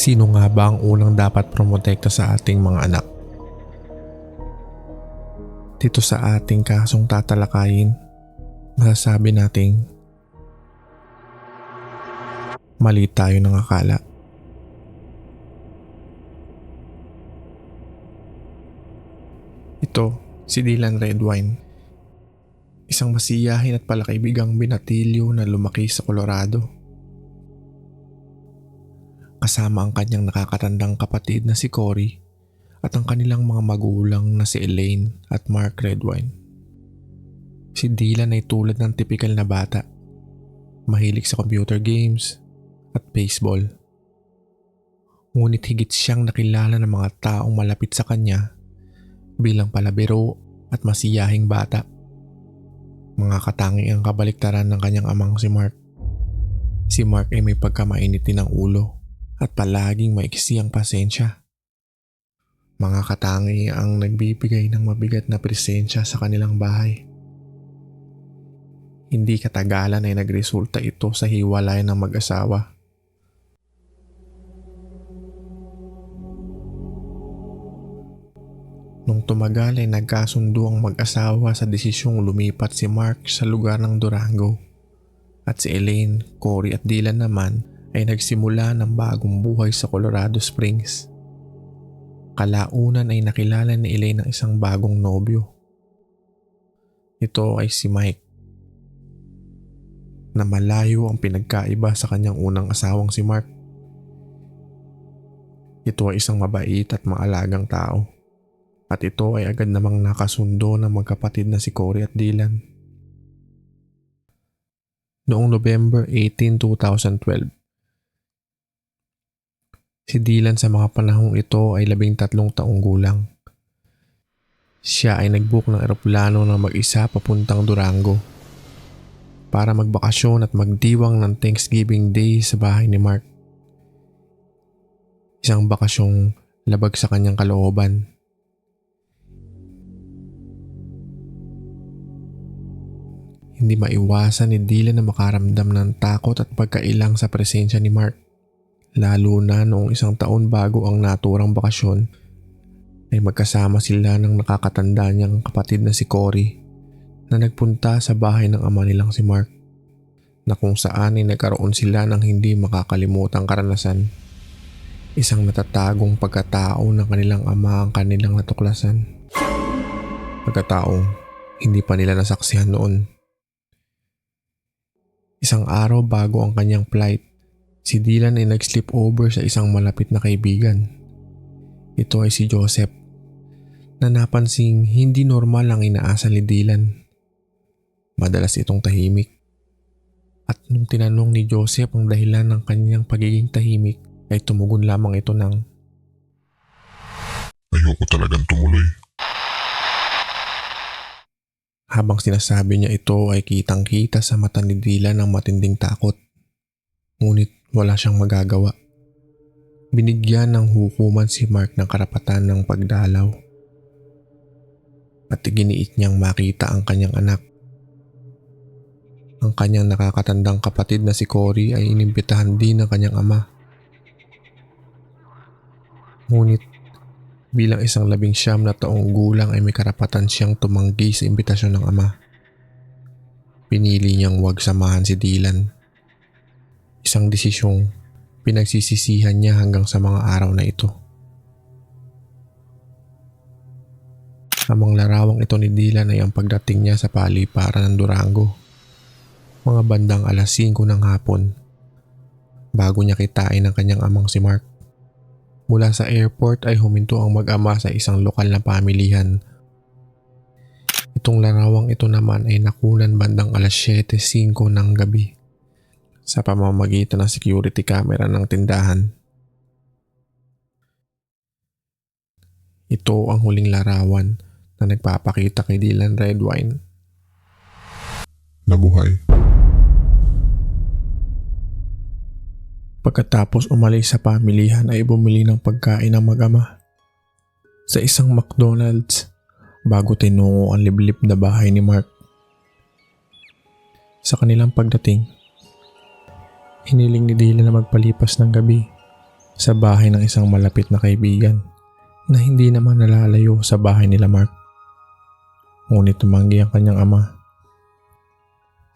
Sino nga ba ang unang dapat promotekta sa ating mga anak? Dito sa ating kasong tatalakayin, masasabi nating mali tayo ng akala. Ito, si Dylan Redwine. Isang masiyahin at palakaibigang binatilyo na lumaki sa Colorado. Kasama ang kanyang nakakatandang kapatid na si Cory at ang kanilang mga magulang na si Elaine at Mark Redwine. Si Dylan ay tulad ng tipikal na bata. Mahilig sa computer games at baseball. Ngunit higit siyang nakilala ng mga taong malapit sa kanya bilang palabiro at masiyahing bata. Mga katangi ang kabaliktaran ng kanyang amang si Mark. Si Mark ay may pagkamainit din ng ulo at palaging maiksi ang pasensya. Mga katangi ang nagbibigay ng mabigat na presensya sa kanilang bahay. Hindi katagalan ay nagresulta ito sa hiwalay ng mag-asawa. Nung tumagal ay nagkasundo ang mag-asawa sa desisyong lumipat si Mark sa lugar ng Durango. At si Elaine, Cory at Dylan naman ay nagsimula ng bagong buhay sa Colorado Springs. Kalaunan ay nakilala ni Elaine ng isang bagong nobyo. Ito ay si Mike. Na malayo ang pinagkaiba sa kanyang unang asawang si Mark. Ito ay isang mabait at maalagang tao. At ito ay agad namang nakasundo ng magkapatid na si Cory at Dylan. Noong November 18, 2012, Si Dylan sa mga panahong ito ay labing tatlong taong gulang. Siya ay nagbook ng eroplano na mag-isa papuntang Durango para magbakasyon at magdiwang ng Thanksgiving Day sa bahay ni Mark. Isang bakasyong labag sa kanyang kalooban. Hindi maiwasan ni Dylan na makaramdam ng takot at pagkailang sa presensya ni Mark. Lalo na noong isang taon bago ang naturang bakasyon ay magkasama sila ng nakakatanda niyang kapatid na si Cory na nagpunta sa bahay ng ama nilang si Mark na kung saan ay nagkaroon sila ng hindi makakalimutang karanasan. Isang natatagong pagkatao ng kanilang ama ang kanilang natuklasan. Pagkataong hindi pa nila nasaksihan noon. Isang araw bago ang kanyang flight, si Dylan ay nag-sleep over sa isang malapit na kaibigan. Ito ay si Joseph na napansing hindi normal ang inaasal ni Dylan. Madalas itong tahimik. At nung tinanong ni Joseph ang dahilan ng kanyang pagiging tahimik ay tumugon lamang ito ng Ayoko talagang tumuloy. Habang sinasabi niya ito ay kitang kita sa mata ni Dylan ang matinding takot. Ngunit wala siyang magagawa. Binigyan ng hukuman si Mark ng karapatan ng pagdalaw. At iginiit niyang makita ang kanyang anak. Ang kanyang nakakatandang kapatid na si Cory ay inimbitahan din ng kanyang ama. Ngunit bilang isang labing siyam na taong gulang ay may karapatan siyang tumanggi sa imbitasyon ng ama. Pinili niyang huwag samahan si Dylan. Isang desisyong pinagsisisihan niya hanggang sa mga araw na ito. Amang larawang ito ni Dylan ay ang pagdating niya sa paliparan ng Durango. Mga bandang alas 5 ng hapon. Bago niya kitain ang kanyang amang si Mark. Mula sa airport ay huminto ang mag-ama sa isang lokal na pamilihan. Itong larawang ito naman ay nakunan bandang alas 7.05 ng gabi sa pamamagitan ng security camera ng tindahan. Ito ang huling larawan na nagpapakita kay Dylan Redwine. Nabuhay. Pagkatapos umalis sa pamilihan ay bumili ng pagkain ng mag-ama. Sa isang McDonald's bago tinungo ang liblib na bahay ni Mark. Sa kanilang pagdating, hiniling ni Dylan na magpalipas ng gabi sa bahay ng isang malapit na kaibigan na hindi naman nalalayo sa bahay nila Mark. Ngunit tumanggi ang kanyang ama.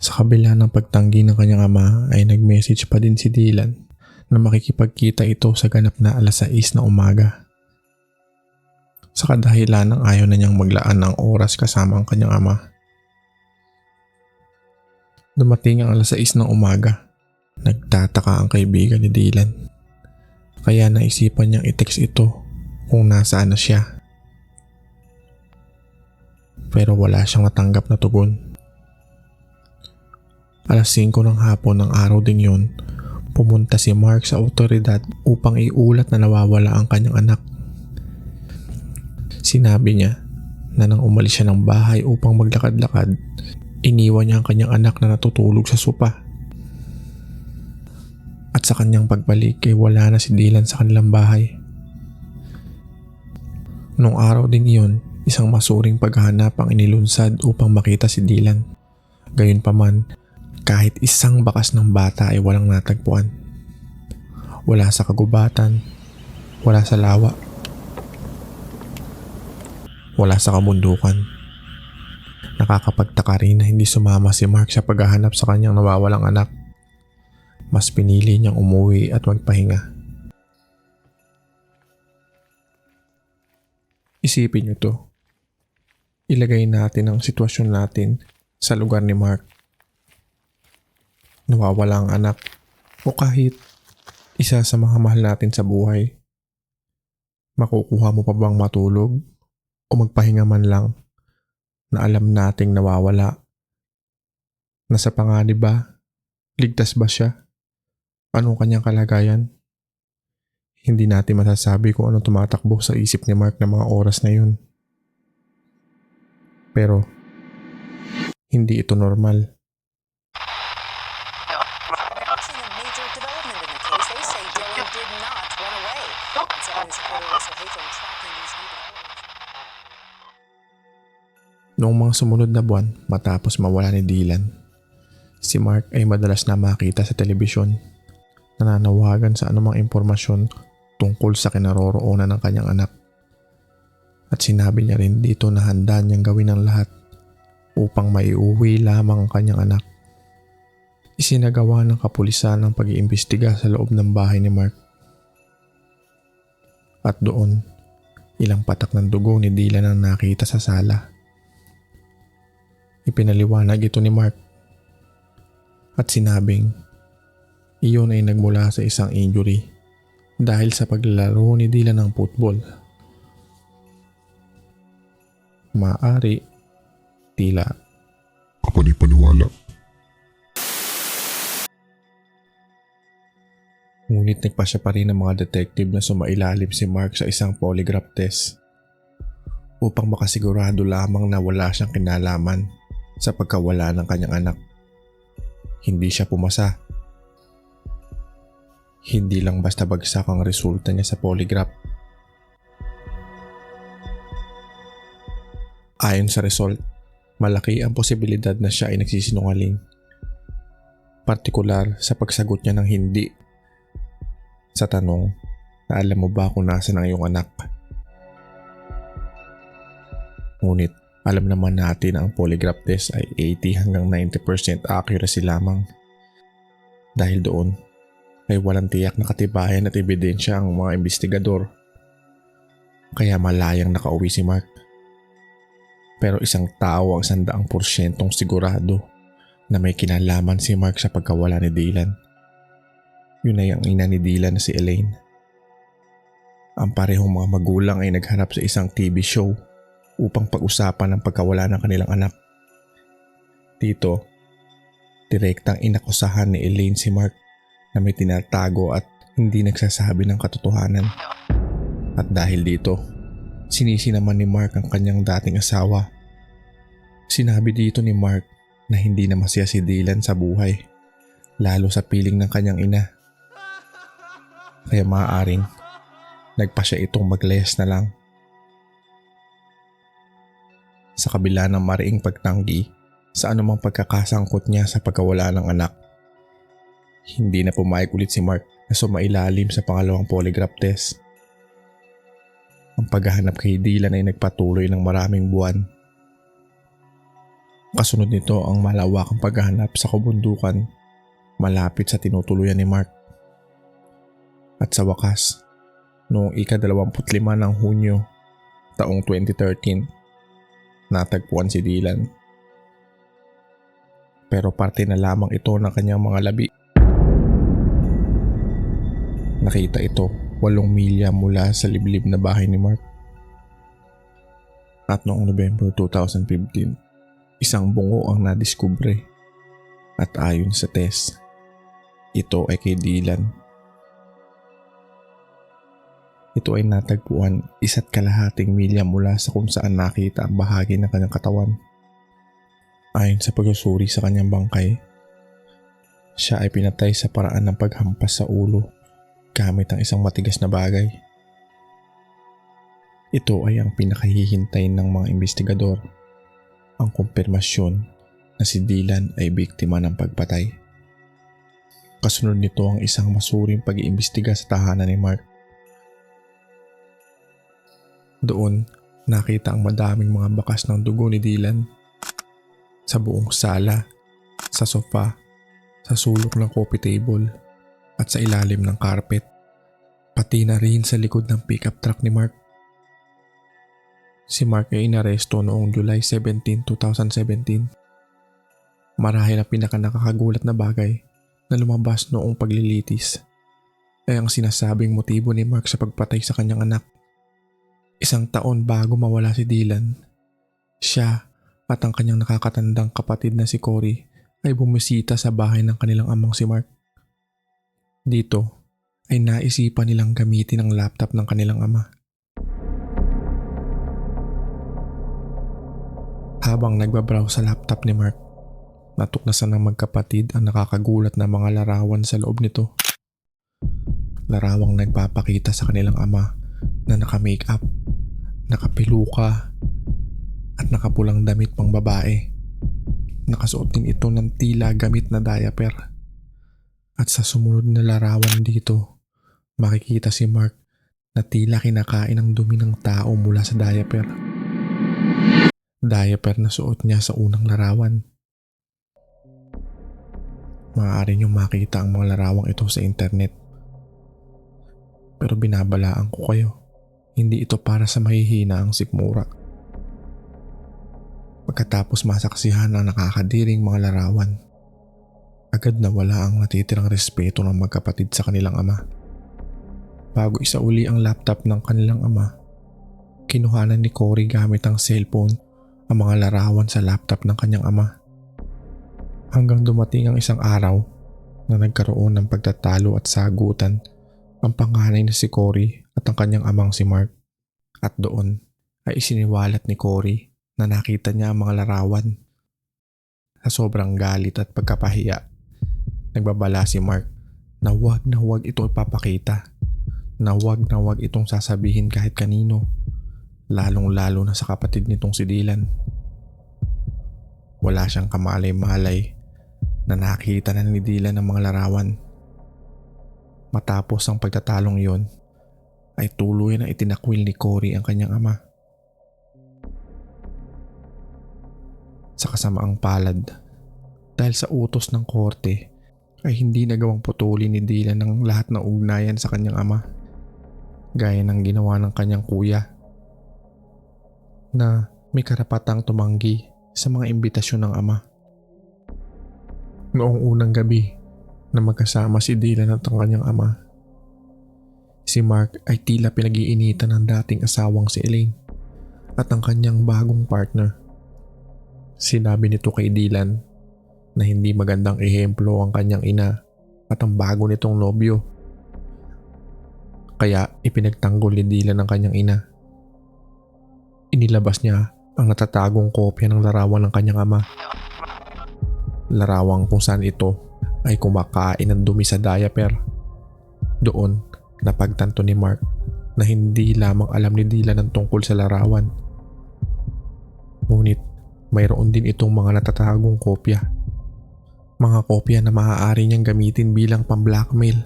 Sa kabila ng pagtanggi ng kanyang ama ay nag-message pa din si Dylan na makikipagkita ito sa ganap na alas 6 na umaga. Sa kadahilan ng ayaw na niyang maglaan ng oras kasama ang kanyang ama. Dumating ang alas 6 ng umaga. Nagtataka ang kaibigan ni Dylan. Kaya naisipan niyang i-text ito kung nasaan na siya. Pero wala siyang natanggap na tugon. Alas 5 ng hapon ng araw ding yun, pumunta si Mark sa otoridad upang iulat na nawawala ang kanyang anak. Sinabi niya na nang umalis siya ng bahay upang maglakad-lakad, iniwan niya ang kanyang anak na natutulog sa sopa. At sa kanyang pagbalik ay wala na si Dylan sa kanilang bahay. Nung araw ding iyon, isang masuring paghahanap ang inilunsad upang makita si Dylan. Gayunpaman, kahit isang bakas ng bata ay walang natagpuan. Wala sa kagubatan, wala sa lawa, wala sa kamundukan. Nakakapagtaka rin na hindi sumama si Mark sa paghahanap sa kanyang nawawalang anak mas pinili niyang umuwi at magpahinga. Isipin niyo to. Ilagay natin ang sitwasyon natin sa lugar ni Mark. Nawawala ang anak o kahit isa sa mga mahal natin sa buhay. Makukuha mo pa bang matulog o magpahinga man lang na alam nating nawawala? Nasa panganib ba? Ligtas ba siya? Anong kanyang kalagayan? Hindi natin masasabi kung ano tumatakbo sa isip ni Mark na mga oras na yun. Pero, hindi ito normal. Noong mga sumunod na buwan matapos mawala ni Dylan, si Mark ay madalas na makita sa telebisyon nananawagan sa anumang impormasyon tungkol sa kinaroroonan ng kanyang anak. At sinabi niya rin dito na handa niyang gawin ang lahat upang maiuwi lamang ang kanyang anak. Isinagawa ng kapulisan ang pag-iimbestiga sa loob ng bahay ni Mark. At doon, ilang patak ng dugo ni Dylan ang nakita sa sala. Ipinaliwanag ito ni Mark at sinabing iyon ay nagmula sa isang injury dahil sa paglalaro ni Dylan ng football. Maari, tila kapanipaniwala. Ngunit nagpasya pa rin ng mga detective na sumailalim si Mark sa isang polygraph test upang makasigurado lamang na wala siyang kinalaman sa pagkawala ng kanyang anak. Hindi siya pumasa. Hindi lang basta bagsak ang resulta niya sa polygraph. Ayon sa result, malaki ang posibilidad na siya ay nagsisinungaling. Partikular sa pagsagot niya ng hindi sa tanong na alam mo ba kung nasan ang iyong anak. Ngunit alam naman natin na ang polygraph test ay 80 hanggang 90% accuracy lamang. Dahil doon ay walang tiyak na katibayan at ebidensya ang mga investigador. Kaya malayang nakauwi si Mark. Pero isang tao ang sandaang porsyentong sigurado na may kinalaman si Mark sa pagkawala ni Dylan. Yun ay ang ina ni Dylan na si Elaine. Ang parehong mga magulang ay naghanap sa isang TV show upang pag-usapan ang pagkawala ng kanilang anak. Dito, direktang inakusahan ni Elaine si Mark na may tinatago at hindi nagsasabi ng katotohanan. At dahil dito, sinisi naman ni Mark ang kanyang dating asawa. Sinabi dito ni Mark na hindi na masaya si Dylan sa buhay, lalo sa piling ng kanyang ina. Kaya maaaring nagpa siya itong maglayas na lang. Sa kabila ng mariing pagtanggi sa anumang pagkakasangkot niya sa pagkawala ng anak, Hindi na pumayag ulit si Mark na sumailalim sa pangalawang polygraph test. Ang paghahanap kay Dylan ay nagpatuloy ng maraming buwan. Kasunod nito ang malawakang paghahanap sa kabundukan malapit sa tinutuluyan ni Mark. At sa wakas, noong ika-25 ng Hunyo, taong 2013, natagpuan si Dylan. Pero parte na lamang ito ng kanyang mga labi. Nakita ito walong milya mula sa liblib na bahay ni Mark. At noong November 2015, isang bungo ang nadiskubre. At ayon sa test, ito ay kay Dylan. Ito ay natagpuan isa't kalahating milya mula sa kung saan nakita ang bahagi ng kanyang katawan. Ayon sa pagsusuri sa kanyang bangkay, siya ay pinatay sa paraan ng paghampas sa ulo gamit ang isang matigas na bagay. Ito ay ang pinakahihintay ng mga investigador, ang kumpirmasyon na si Dylan ay biktima ng pagpatay. Kasunod nito ang isang masuring pag-iimbestiga sa tahanan ni Mark. Doon, nakita ang madaming mga bakas ng dugo ni Dylan. Sa buong sala, sa sofa, sa sulok ng coffee table, at sa ilalim ng carpet. Pati na rin sa likod ng pickup truck ni Mark. Si Mark ay inaresto noong July 17, 2017. Marahil ang pinaka nakakagulat na bagay na lumabas noong paglilitis ay ang sinasabing motibo ni Mark sa pagpatay sa kanyang anak. Isang taon bago mawala si Dylan, siya at ang kanyang nakakatandang kapatid na si Cory ay bumisita sa bahay ng kanilang amang si Mark. Dito ay naisipan nilang gamitin ang laptop ng kanilang ama. Habang nagbabrowse sa laptop ni Mark, natuknasan ng magkapatid ang nakakagulat na mga larawan sa loob nito. Larawang nagpapakita sa kanilang ama na naka-makeup, nakapiluka, at nakapulang damit pang babae. Nakasuot din ito ng tila gamit na diaper. At sa sumunod na larawan dito, makikita si Mark na tila kinakain ang dumi ng tao mula sa diaper. Diaper na suot niya sa unang larawan. Maaari niyong makita ang mga larawang ito sa internet. Pero binabalaan ko kayo, hindi ito para sa mahihina ang sikmura. Pagkatapos masaksihan ang nakakadiring mga larawan, agad na wala ang natitirang respeto ng magkapatid sa kanilang ama. Bago isauli ang laptop ng kanilang ama, kinuhanan ni Cory gamit ang cellphone ang mga larawan sa laptop ng kanyang ama. Hanggang dumating ang isang araw na nagkaroon ng pagtatalo at sagutan ang panganay na si Cory at ang kanyang amang si Mark. At doon ay isiniwalat ni Cory na nakita niya ang mga larawan. Sa sobrang galit at pagkapahiya, nagbabala si Mark na wag na wag ito ipapakita. Na wag na wag itong sasabihin kahit kanino. Lalong lalo na sa kapatid nitong si Dylan. Wala siyang kamalay-malay na nakita na ni Dylan ang mga larawan. Matapos ang pagtatalong yon, ay tuloy na itinakwil ni Cory ang kanyang ama. sa kasamaang palad. Dahil sa utos ng korte ay hindi nagawang putulin ni Dylan ng lahat ng ugnayan sa kanyang ama. Gaya ng ginawa ng kanyang kuya na may karapatang tumanggi sa mga imbitasyon ng ama. Noong unang gabi na magkasama si Dylan at ang kanyang ama, si Mark ay tila pinag-iinitan ng dating asawang si Elaine at ang kanyang bagong partner. Sinabi nito kay Dylan na hindi magandang ehemplo ang kanyang ina at ang bago nitong nobyo. Kaya ipinagtanggol ni Dylan ang kanyang ina. Inilabas niya ang natatagong kopya ng larawan ng kanyang ama. Larawang kung saan ito ay kumakain ng dumi sa diaper. Doon napagtanto ni Mark na hindi lamang alam ni Dylan ang tungkol sa larawan. Ngunit mayroon din itong mga natatagong kopya. Mga kopya na maaari niyang gamitin bilang pamblackmail.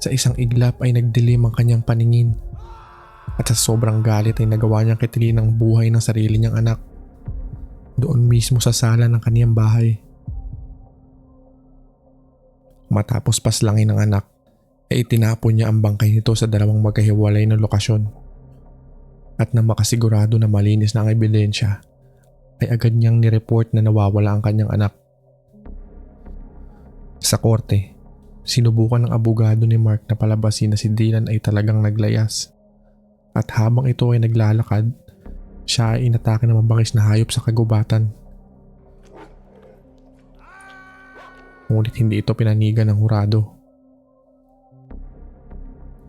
Sa isang iglap ay nagdilim ang kanyang paningin at sa sobrang galit ay nagawa niyang kitilin ang buhay ng sarili niyang anak doon mismo sa sala ng kaniyang bahay. Matapos paslangin ng anak, ay itinapon niya ang bangkay nito sa dalawang magkahiwalay na lokasyon. At nang makasigurado na malinis na ang ebidensya, ay agad niyang nireport na nawawala ang kanyang anak. Sa korte, sinubukan ng abogado ni Mark na palabasin na si Dylan ay talagang naglayas. At habang ito ay naglalakad, siya ay inatake ng mabangis na hayop sa kagubatan. Ngunit hindi ito pinanigan ng hurado.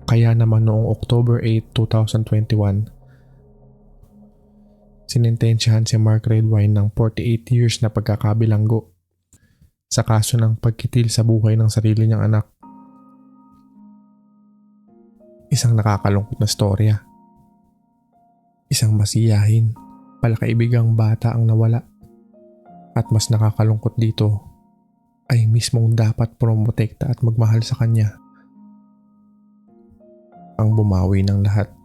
Kaya naman noong October 8, 2021, sinintensyahan si Mark Redwine ng 48 years na pagkakabilanggo sa kaso ng pagkitil sa buhay ng sarili niyang anak. Isang nakakalungkot na storya. Isang masiyahin, palakaibigang bata ang nawala. At mas nakakalungkot dito ay mismong dapat promotekta at magmahal sa kanya ang bumawi ng lahat.